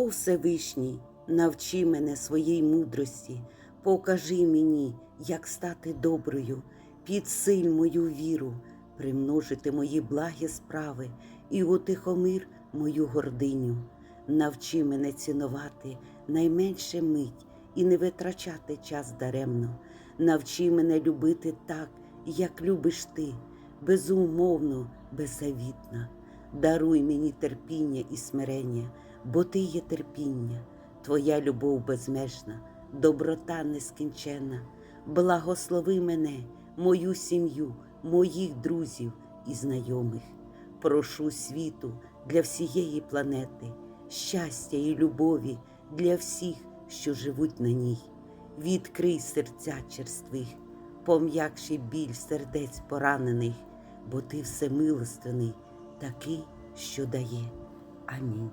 О Всевишній, навчи мене своїй мудрості, покажи мені, як стати доброю, підсиль мою віру, примножити мої благі справи і утихомир мою гординю. Навчи мене цінувати найменше мить і не витрачати час даремно. Навчи мене любити так, як любиш ти, безумовно, беззавітна. Даруй мені терпіння і смирення, бо ти є терпіння, твоя любов безмежна, доброта нескінченна. Благослови мене, мою сім'ю, моїх друзів і знайомих. Прошу світу для всієї планети, щастя і любові для всіх, що живуть на ній. Відкрий серця черствих, пом'якши біль сердець поранених, бо ти всемилостивний, такий, що дає. Амінь.